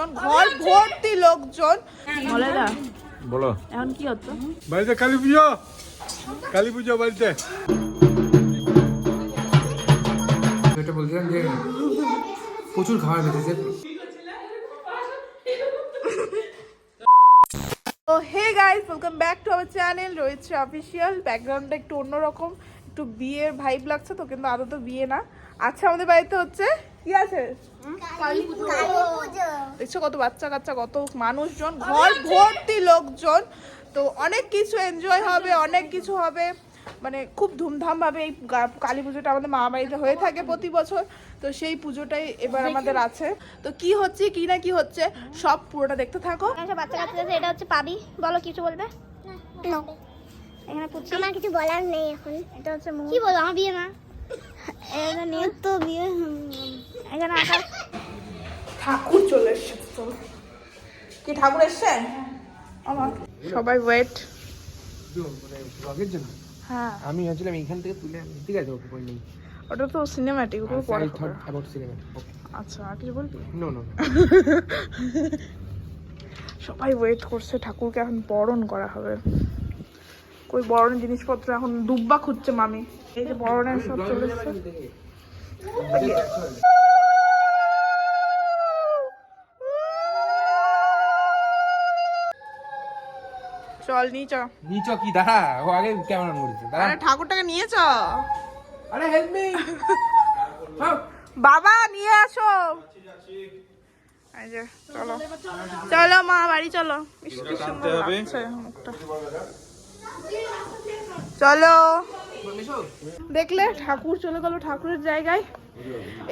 মানুষজন ঘর ভর্তি লোকজন। বলে না বলো। এখন কি হচ্ছে? বাড়িতে কালী পুজো? কালী পুজো বাড়িতে। এটা বলছিলাম যে প্রচুর খাবার বেঁচেছে। তো hey guys welcome back to our channel রয়েছে অফিসিয়াল ব্যাকগ্রাউন্ডটা একটু অন্যরকম একটু বিয়ের ভাইব লাগছে তো কিন্তু আদৌ তো বিয়ে না। আচ্ছা আমাদের বাড়িতে হচ্ছে কি আছে? দেখছ কত বাচ্চা কাচ্চা কত মানুষজন ঘর ভর্তি লোকজন। তো অনেক কিছু এনজয় হবে অনেক কিছু হবে। মানে খুব ধুমধাম ভাবে এই কালী পুজোটা আমাদের মা বাড়িতে হয়ে থাকে প্রতি বছর। তো সেই পুজোটাই এবার আমাদের আছে। তো কি হচ্ছে কি না কি হচ্ছে সব পুরোটা দেখতে থাকো। এখানে বাচ্চা কাচ্চা এটা হচ্ছে পাবি। বলো কিছু বলবে? এখানে পুচি। আমার কিছু বলার নেই এখন। এটা হচ্ছে কি বলো আমার বিয়ে না। এখানে নিয়ে তো বিয়ে এখানে আকাশ ঠাকুর চলে এসছে। কি ঠাকুর এসছে আমার। সবাই ওয়েট হ্যাঁ। আমি ভাবছিলাম এইখান থেকে তুলে। ঠিক আছে ওকে পরে নেই ওটা তো সিনেম্যাটিক পরে অ্যাবাউট আচ্ছা আর কিছু বলবি? নো নো সবাই ওয়েট করছে ঠাকুরকে এখন বরণ করা হবে। কই বরণ জিনিসপত্র এখন দুব্বা খুঁজছে মামি। এই যে বরণের সব চলে এসছে। চল নিয়ে চ নিচ কি? দাঁড়া ও আগে ক্যামেরা মরেছে দাঁড়া। আরে ঠাকুরটাকে নিয়ে চ আরে হেল্প মি বাবা নিয়ে আসো। চলো। চলো মা বাড়ি চলো। চলো। দেখলে ঠাকুর চলে গেল ঠাকুরের জায়গায়।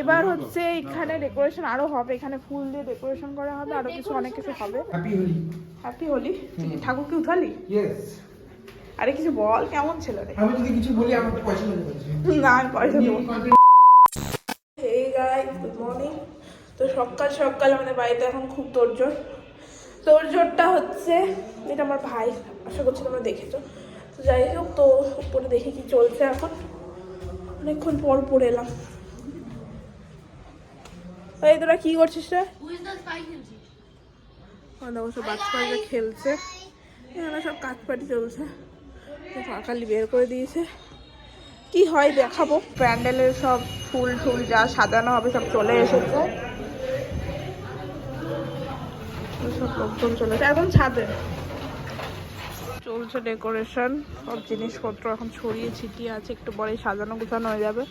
এবার হচ্ছে এখানে ডেকোরেশন আরও হবে এখানে ফুল দিয়ে ডেকোরেশন করা হবে আরও কিছু অনেক কিছু হবে। হ্যাপি হোলি হ্যাপি হোলি তুই কি ঠাকুরকে উঠালি আরে কিছু বল কেমন ছিল রে? আমি যদি কিছু বলি আমাকে পয়সা বলছি। না আমি পয়সা দেবো হে গাইস গুড মর্নিং তো সকাল সকাল আমাদের বাড়িতে এখন খুব তোড়জোড়। তোড়জোড়টা হচ্ছে এটা আমার ভাই আশা করছি তোমরা দেখেছ। তো যাই হোক, তো উপরে দেখি কি চলছে এখন। অনেকক্ষণ পর পড়ে এলাম। এই তোরা কি করছিস রে? দেখো সব বাচ্চা বাচ্চা খেলছে। এখানে সব কাজ পাটি চলছে। তো কাকালি বের করে দিয়েছে। কি হয় দেখাবো। প্যান্ডেলের সব ফুল টুল যা সাজানো হবে সব চলে এসেছে। সব লোকজন চলে এখন ছাদে। চলছে ডেকোরেশন। সব জিনিসপত্র এখন ছড়িয়ে ছিটিয়ে আছে, একটু পরেই সাজানো গুছানো হয়ে যাবে।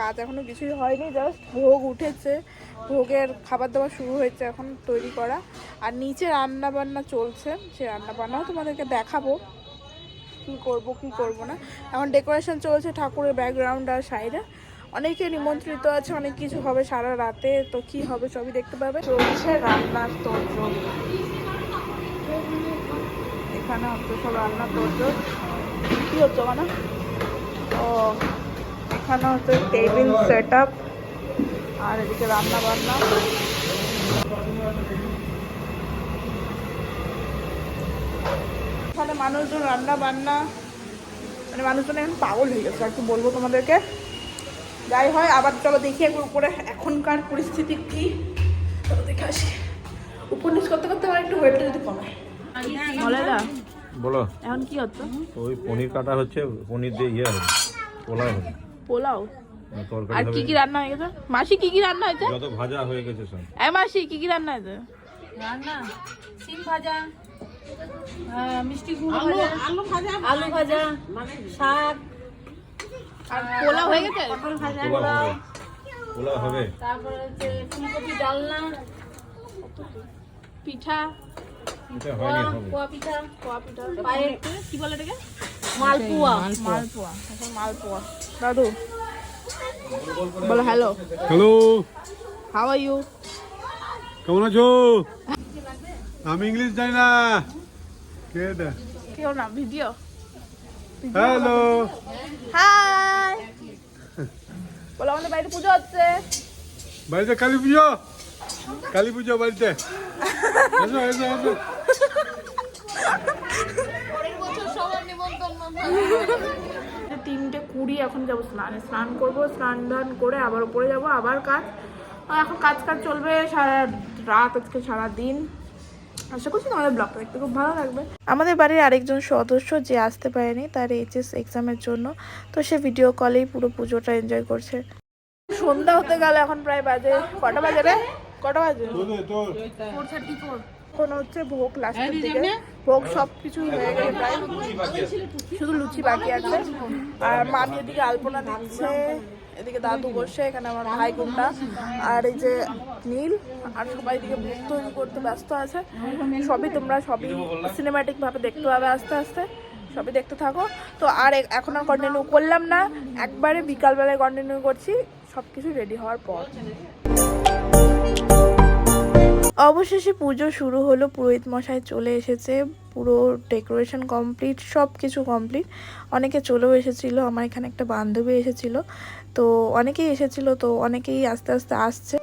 কাজ এখনও কিছুই হয়নি, জাস্ট ভোগ উঠেছে। ভোগের খাবার দাবার শুরু হয়েছে এখন তৈরি করা। আর নিচে রান্না বান্না চলছে, সে রান্না বান্নাও তোমাদেরকে দেখাবো। কি করব কি করব না? এখন ডেকোরেশন চলছে ঠাকুরের ব্যাকগ্রাউন্ড আর সাইডে অনেকে নিমন্ত্রিত আছে, অনেক কিছু হবে সারা রাতে, তো কি হবে সবই দেখতে পাবে। চলছে রান্নার তোড়জোড় এখানে হচ্ছে সব রান্নার তোড়জোড় কি হচ্ছে মানে ও, এখানে হচ্ছে টেবিল সেট আর এদিকে রান্না বান্না এখানে মানুষজন রান্না বান্না মানে মানুষজন এখন পাগল হয়ে গেছে আর কি বলব তোমাদেরকে? যাই হয় আবার চলো দেখি একবার উপরে এখনকার পরিস্থিতি কি। চলো দেখে আসি। উপর নিচ করতে করতে আমার একটু ওয়েটটা যদি কমায়। বলো। এখন কি হচ্ছে? ওই পনির কাটা হচ্ছে পনির দিয়ে ইয়ে হবে পোলাও হবে। পোলাও? আর তরকারি আর কি কি রান্না হয়ে গেছে? মাসি কি কি রান্না হয়েছে? যত ভাজা হয়ে গেছে সব। এ মাসি কি কি রান্না হয়েছে? রান্না সিম ভাজা। মিষ্টি কুমড়ো ভাজা আলু ভাজা আলু ভাজা শাক আর পোলাও হয়ে গেছে? পটল ভাজা পোলাও হবে। পোলাও। হবে। তারপরে হচ্ছে ফুলকপি ডালনা পিঠা পোয়া পিঠা পোয়া পিঠা। পায়েস কি বলে এটাকে? মালপোয়া। মালপোয়া মালপোয়া। দাদু বলো hello hello how are you কেমন আছো? আমি ইংলিশ জানি না। কে এটা? কেউ না ভিডিও। হ্যালো হাই বলো। আমাদের বাড়িতে পুজো হচ্ছে। বাড়িতে কালী পুজো? কালী পুজো বাড়িতে। এসো এসো এসো। তিনটে কুড়ি এখন যাব স্নানে। স্নান করব স্নান ধান করে আবার উপরে যাব আবার কাজ। আর এখন কাজ কাজ চলবে সারা রাত আজকে সারা দিন আশা করছি তোমাদের ব্লগটা দেখতে খুব ভালো লাগবে। আমাদের বাড়ির আরেকজন সদস্য যে আসতে পারেনি তার এইচএস এক্সামের জন্য তো সে ভিডিও কলেই পুরো পুজোটা এনজয় করছে। সন্ধ্যা হতে গেল এখন প্রায় বাজে কটা বাজে রে? কটা বাজে? এখন হচ্ছে ভোগ লাস্টের দিকে। ভোগ সব কিছু হয়ে গেছে প্রায় শুধু লুচি বাকি আছে। আর মামি এদিকে আলপনা দিচ্ছে। এদিকে দাদু বসে, এখানে আমার ভাই গুন্ডা আর এই যে নীল, আর সবাই এদিকে ভোগ তৈরি করতে ব্যস্ত আছে। সবই তোমরা সবই সিনেম্যাটিক ভাবে দেখতে পাবে আস্তে আস্তে। সবই দেখতে থাকো। তো আর এখন আর কন্টিনিউ করলাম না। একবারে বিকালবেলায় কন্টিনিউ করছি। সব কিছু রেডি হওয়ার পর। অবশেষে পুজো শুরু হলো। পুরোহিত মশাই চলে এসেছে। পুরো ডেকোরেশন কমপ্লিট সব কিছু কমপ্লিট অনেকে চলেও এসেছিল। আমার এখানে একটা বান্ধবী এসেছিল। তো অনেকেই এসেছিল তো অনেকেই আস্তে আস্তে আসছে।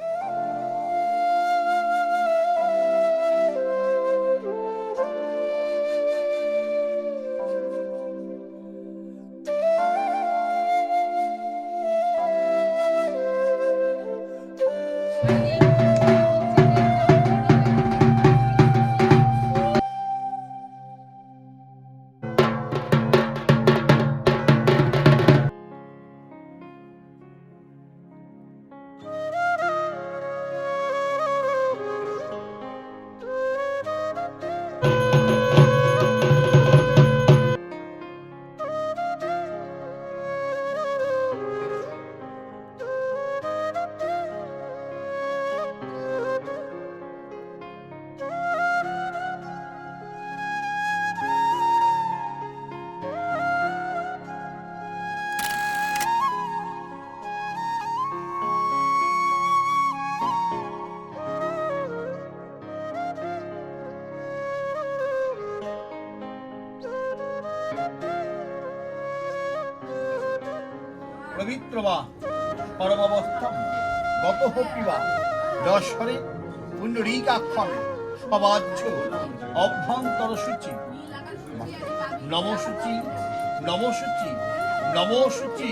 পবিত্র বা পরমাবস্থম গত পিবা দশরে পুণ্ডরীকাক্ষণ সবাজ্য অভ্যন্তর সূচি নমসূচি নমসূচি নমসূচি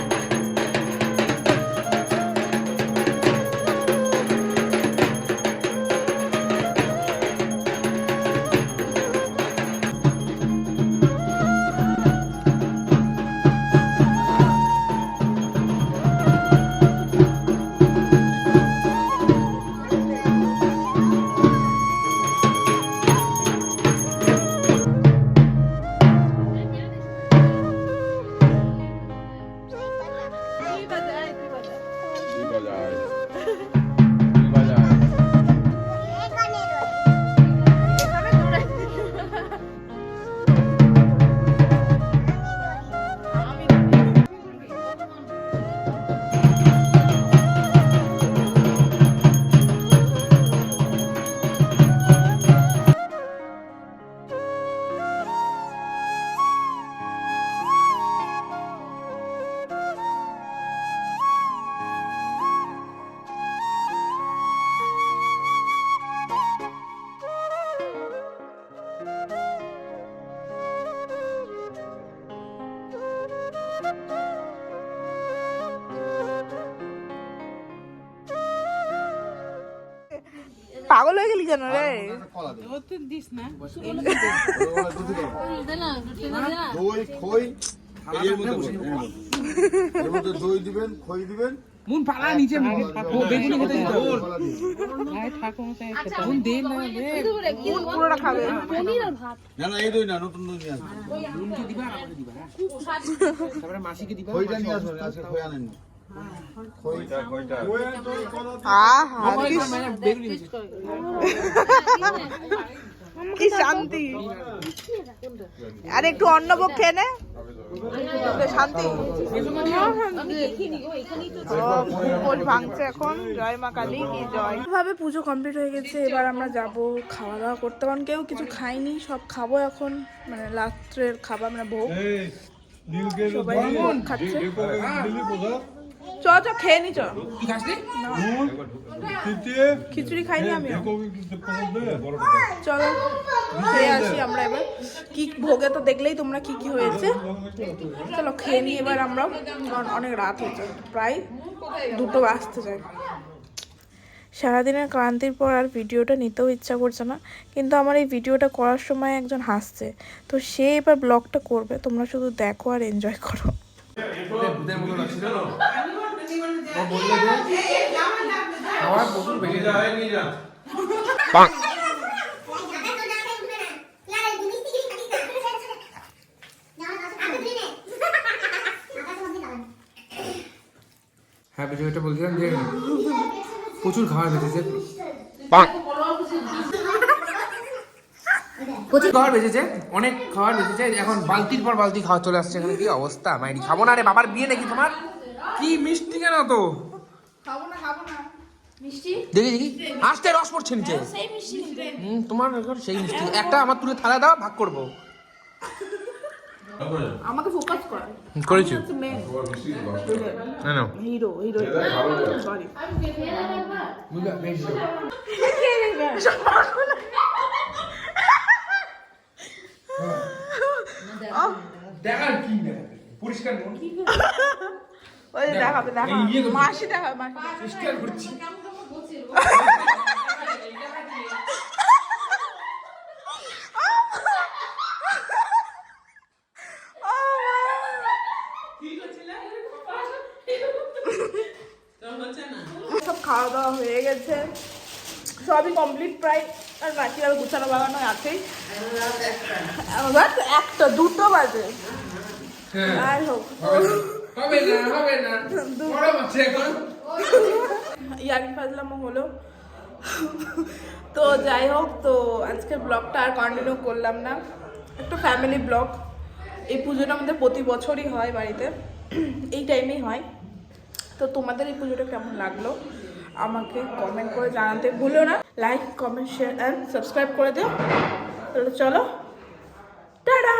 পাগল হয়ে গেলি কেন রে? না। দই খই দই দিবেন খই দিবেন। মুন পালা নিচে বেগুনি খেতে দিতে মুন দে না রে। কোন পুরোটা খাবে। না না এই দই না নতুন দই নিয়ে আসবেন মুনকে দিবা আমাকে দিবা হ্যাঁ? তারপরে মাসিকে দিবা খইটা নিয়ে আসবেন আজকে খইটা আহা কি শান্তি? আর একটু অন্নভোগ খেয়ে নে। তো শান্তি। ফুল ভাঙছে এখন। জয় মা কালী কি জয়। ভাবে পুজো কমপ্লিট হয়ে গেছে এবার আমরা যাব খাওয়া দাওয়া করতে। কারণ কেউ কিছু খাইনি সব খাব এখন। মানে রাত্রের খাবার মানে ভোগ। সবাই খাচ্ছে। চ চ খেয়ে নি চ। কি খাসনি খিচুড়ি খাইনি আমি চলো খেয়ে আসি আমরা এবার। কি ভোগে তো দেখলেই তোমরা কি কি হয়েছে। চলো খেয়ে নিই এবার আমরা অনেক রাত হয়েছে প্রায় দুটো বাজতে যায়। সারাদিনের ক্লান্তির পর আর ভিডিওটা নিতেও ইচ্ছা করছে না। কিন্তু আমার এই ভিডিওটা করার সময় একজন হাসছে। তো সে এবার ব্লগটা করবে। তোমরা শুধু দেখো আর এনজয় করো। ও বলল যে খাওয়ার প্রচুর হ্যাঁ বিষয়টা বলছিলাম যে প্রচুর খাবার বেঁচেছে। প্রচুর খাবার বেঁচেছে অনেক খাবার বেঁচেছে। এখন বালতির পর বালতি খাওয়া চলে আসছে। এখানে কি অবস্থা? মাইরি খাব না রে বাবার বিয়ে নাকি তোমার? কি মিষ্টি কেন তো খাব না খাব না। মিষ্টি? দেখি দেখি। আসতে রস পড়ছে নিচে। হুম, তোমার সেই মিষ্টি। একটা আমার তুলে থালা দাও ভাগ করব। আমাকে ফোকাস কর। করেছি। না না। Hero hero. সরি দেখার কি পরিষ্কার ওই দেখাবে দেখা মাসি দেখাবে মাসি সব খাওয়া দাওয়া হয়ে গেছে। সবই কমপ্লিট প্রায়। আর বাকি আর গুছানো বাগানো আছেই। একটা দুটো বাজে। যাই হোক। হবে না হবে না। গরম আছে এখন। ইয়ারিং ফাজলামও হলো। তো যাই হোক, তো আজকের ব্লগটা আর কন্টিনিউ করলাম না। একটা ফ্যামিলি ব্লগ। এই পুজোটা আমাদের প্রতি বছরই হয় বাড়িতে। এই টাইমেই হয়। তো তোমাদের এই পুজোটা কেমন লাগল? আমাকে কমেন্ট করে জানাতে ভুলো না। Like comment share and subscribe করে দিও। তাহলে চলো। টাটা